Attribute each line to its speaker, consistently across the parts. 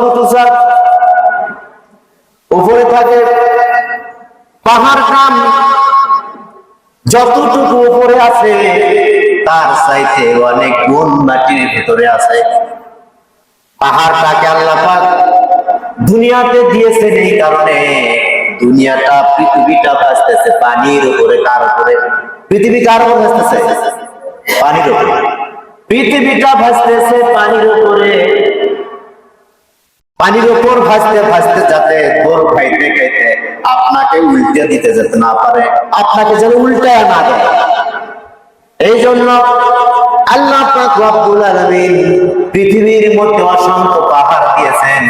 Speaker 1: ফুটুসার উপরে থাকে পাহাড় নাম যতটুকু উপরে আছে, তার চাইতে অনেক গুণ মাটির ভিতরে আছে। পাহাড়টাকে আল্লাহ দুনিয়াতে দিয়েছেন এই কারণে দুনিয়াটা, পৃথিবীটা ভাসতেছে পানির উপরে কার উপরে। পৃথিবী কার উপরে ভাসতেছে পানির উপরে। পৃথিবীটা ভাসতেছে পানির উপরে। পানির উপর ভাসতে ভাসতে যাতে দোল খাইতে খাইতে আপনাকে উল্টে দিতে যেতে না পারে, আপনাকে যেন উল্টায় না দেয়। এই জন্য আল্লাহ রব্বুল আলামিন পৃথিবীর মধ্যে অসংখ্য পাহাড় দিয়েছেন।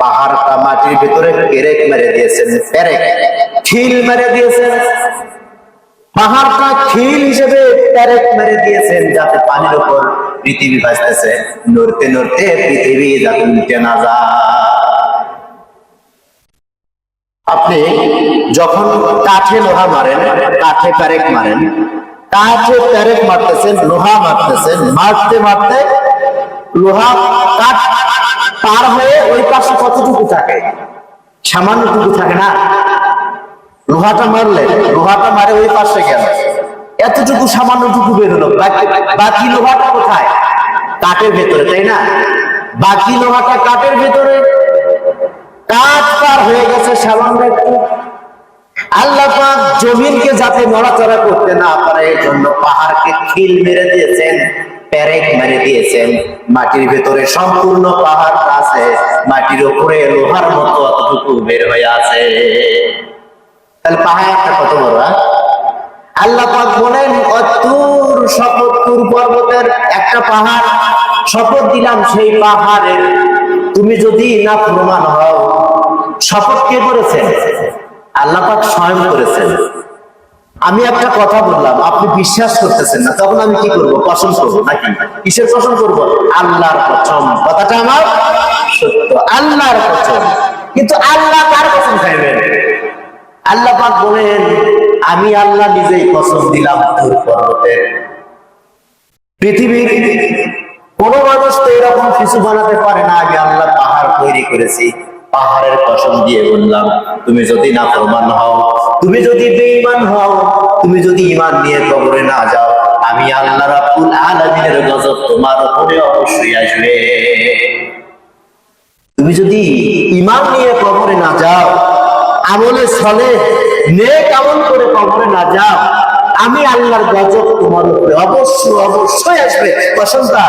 Speaker 1: পাহাড়টা মাটির ভিতরে পেরেক মেরে দিয়েছেন, পেরেক খিল মেরে দিয়েছেন। পাহাড়টা খিল হিসেবে পেরেক মেরে দিয়েছেন যাতে পানির উপর পৃথিবী ভাসতেছে। নড়তে নড়তে পৃথিবী যাতে উল্টে না আপনি যখন কাঠে লোহা মারেন, কাঠে প্যারেক মারেন, কাঠে প্যারেক মারতেছেন, লোহা মারতেছেন, মারতে মারতে লোহা কাঠ পার হয়ে ওই পাশে কতটুকু থাকে? সামান্যটুকু থাকে না। লোহাটা মারলে, লোহাটা মারে ওই পাশে গেল। এতটুকু সামান্যটুকু বেরোলো বাকি- লোহাটা কোথায়? কাঠের ভেতরে, তাই না? বাকি লোহাটা কাঠের ভেতরে। কাঠ পার হয়ে গেছে সামান্য একটু আল্লাহ জমিনকে যাতে নড়াচড়া করতে না পারে, এই জন্য পাহাড়কে খিল মেরে দিয়েছেন, প্যারেক মেরে দিয়েছেন। মাটির ভেতরে সম্পূর্ণ পাহাড় আছে, মাটির উপরে লোহার মতো অতটুকু বের হয়ে আছে। তাহলে পাহাড়টা কত বড় হ্যাঁ? আল্লাহ পাক বলেন অতুর শপথ তুর পর্বতের একটা পাহাড়, শপথ দিলাম সেই পাহাড়ের। তুমি যদি না প্রমাণ হও, শপথ কে করেছেন আল্লাহ পাক স্বয়ং করেছেন। আমি একটা কথা বললাম, আপনি বিশ্বাস করতেছেন না, তখন আমি কি করব? কসম করব নাকি? কিসের কসম করব? আল্লাহর কসম। কথাটা আমার সত্য, আল্লাহর কসম। কিন্তু আল্লাহ কার কসম খাইবেন আল্লাহ পাক বলেন আমি আল্লাহ নিজেই কসম দিলাম তোর পর্বতে। পৃথিবীর কোন মানুষ তো এরকম কিছু বানাতে পারে না আগে আল্লাহ পাহাড় তৈরি করেছি। পাহাড়ের কসম দিয়ে বললাম, তুমি যদি না প্রমাণ হও, তুমি যদি বেঈমান হও, তুমি যদি ইমান নিয়ে কবরে না যাও, আমি আল্লাহ রাব্বুল আলামিনের গজব তোমার উপরে অবশ্যই আসবে। তুমি যদি ইমান নিয়ে কবরে না যাও আমলে চলে নেক আমল করে কবরে না যাও। আমি আল্লাহর গজব তোমার উপরে অবশ্যই অবশ্যই আসবে। প্রশংসা।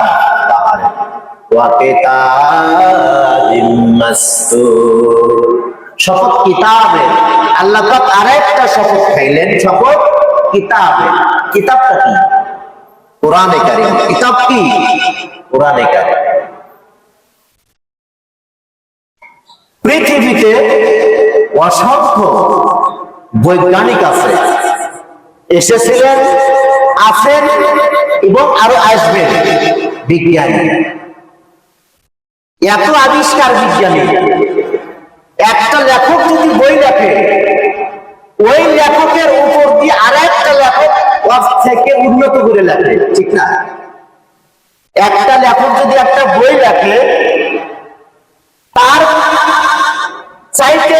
Speaker 1: শপথ কিতাবে। আল্লাহ আরেকটা শপথ খাইলেন। শপথ কিতাবে। কিতাবটা কি? কোরআনে কারিম। কিতাব কি? কোরআনে পৃথিবীতে অসংখ্য বৈজ্ঞানিক আছে। এসেছিলেন, আছেন এবং আরও আসবেন বিজ্ঞানী। এত আবিষ্কার বিজ্ঞানী। একটা লেখক যদি বই লেখে, ওই লেখকের উপর দিয়ে আর একটা লেখক থেকে উন্নত করে লেখে, ঠিক না? একটা লেখক যদি একটা বই লেখে, তার চাইতে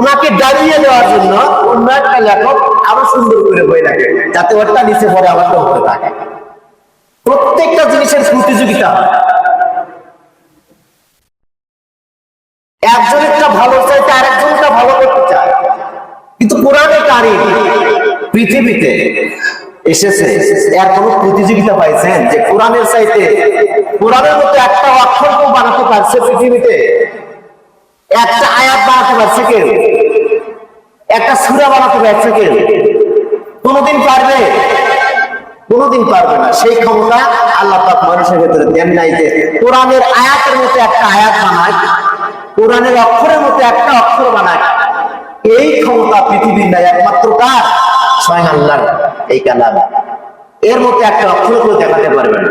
Speaker 1: উনাকে দাঁড়িয়ে দেওয়ার জন্য অন্য একটা লেখক আরও সুন্দর করে বই লেখে যাতে ওরটা নিচে পরে আবার উপরে থাকে। প্রত্যেকটা জিনিসের প্রতিযোগিতা হয়। একজনেরটা ভালো চাইতে আরেকজনটা ভালো করতে চায়। কিন্তু কোরআনে কারিম পৃথিবীতে এসেছে এর কোনো প্রতিযোগিতা পাইছেন যে কোরআনের চাইতে, কোরআনের মতো একটা অক্ষর বানাতে পারছে পৃথিবীতে। একটা আয়াত বানাতে পারছে কেউ একটা সুরা বানাতে পারছে কেউ কোনোদিন পারবে? কোনোদিন পারবে না। সেই ক্ষমতা আল্লাহ পাক মানুষের ভেতরে দেন নাই যে কোরআনের আয়াতের মতো একটা আয়াত বানায়, কোরআনের অক্ষরের মতো একটা অক্ষর বানায়। এই ক্ষমতা পৃথিবীর নাই, একমাত্র কার? স্বয়ং আল্লাহর এই কালাম। এর মতো একটা অক্ষর কেউ দেখাতে পারবে না।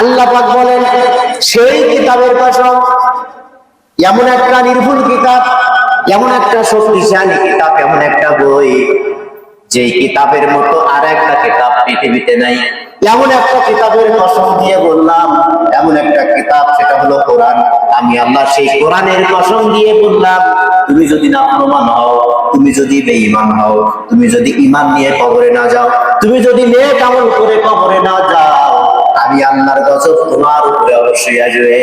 Speaker 1: আল্লাহ পাক বলেন, সেই কিতাবের কসম এমন একটা নির্ভুল কিতাব, এমন একটা শক্তিশালী কিতাব, এমন একটা বই, যেই কিতাবের মতো আর একটা কিতাব পৃথিবীতে নাই। এমন একটা কিতাবের কসম দিয়ে বললাম, এমন একটা কিতাব, সেটা হলো কোরআন। আমি আল্লাহ সেই কোরআনের কসম দিয়ে বললাম, তুমি যদি না প্রমাণ হও, তুমি যদি বেঈমান হও, তুমি যদি ইমান নিয়ে কবরে না যাও, তুমি যদি নেক আমল করে কবরে না যাও, আমি আল্লাহর গজব তোমার উপরে অবশ্যই আসবে।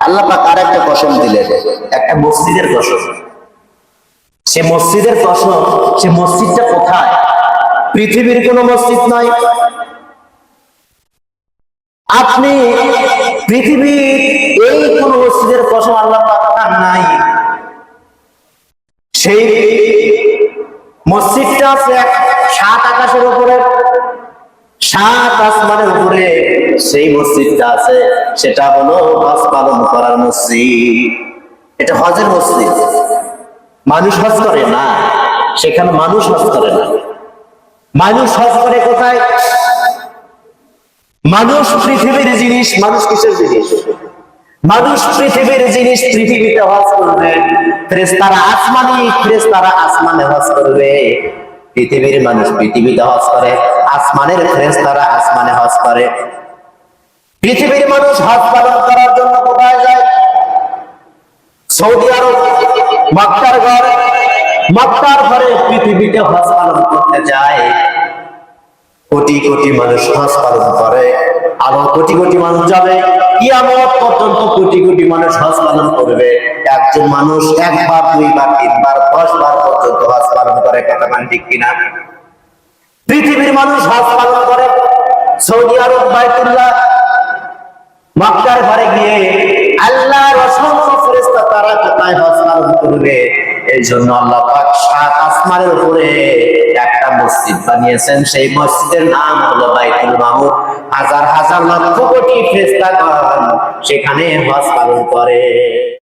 Speaker 1: আল্লাহ আর একটা কসম দিলেন, একটা মসজিদের কসম। সে মসজিদের কসম, সে মসজিদটা কোথায়? পৃথিবীর কোন মসজিদ নয় আপনি পৃথিবীর এই কোন মসজিদের কসম আল্লাহ পাক নাই। সেই মসজিদটা আছে সাত আকাশের উপরে সাত আসমানের উপরে সেই মসজিদটা আছে, সেটা হলো হজ পালন করার মসজিদ। এটা হজের মসজিদ। মানুষ হজ করে না, সেখানে মানুষ হজ করে না। মানুষ হজ করে কোথায়? মানুষ পৃথিবীর জিনিস, মানুষ কিসের জিনিস? মানুষ পৃথিবীর জিনিস পৃথিবীতে হজ করবে। ফেরেশতারা আসমানি ফেরেশতারা আসমানে হজ করবে। পৃথিবীর মানুষ পৃথিবীতে হজ করে। আসমানের ফেরেশতারা আসমানে হজ করে। পৃথিবীর মানুষ হজ পালন করার জন্য কোথায় যায়? সৌদি আরব, মক্কার ঘর, মক্কার ঘরে পৃথিবীতে হজ পালন করতে যায়। কোটি কোটি মানুষ হজ পালন করে। আরও কোটি কোটি মানুষ যাবে। কিয়ামত পর্যন্ত কোটি কোটি মানুষ হজ পালন করবে। একজন মানুষ একবার, দুইবার, তিনবার দশ বার পর্যন্ত হজ পালন করে, কথা ঠিক কিনা? পৃথিবীর মানুষ হজ পালন করে। সৌদি আরব, বাইতুল্লাহ, মক্কার ঘরে গিয়ে আল্লাহর অসংখ্য ফেরেশতা তারা কোথায় হজ পালন করবে? এই জন্য আল্লাহ পাক সাত আসমানের উপরে একটা মসজিদ বানিয়েছেন। সেই মসজিদের নাম হলো বাইতুল মামুর হাজার হাজার লক্ষ কোটি ফেরেশতাগণ সেখানে হজ পালন করে।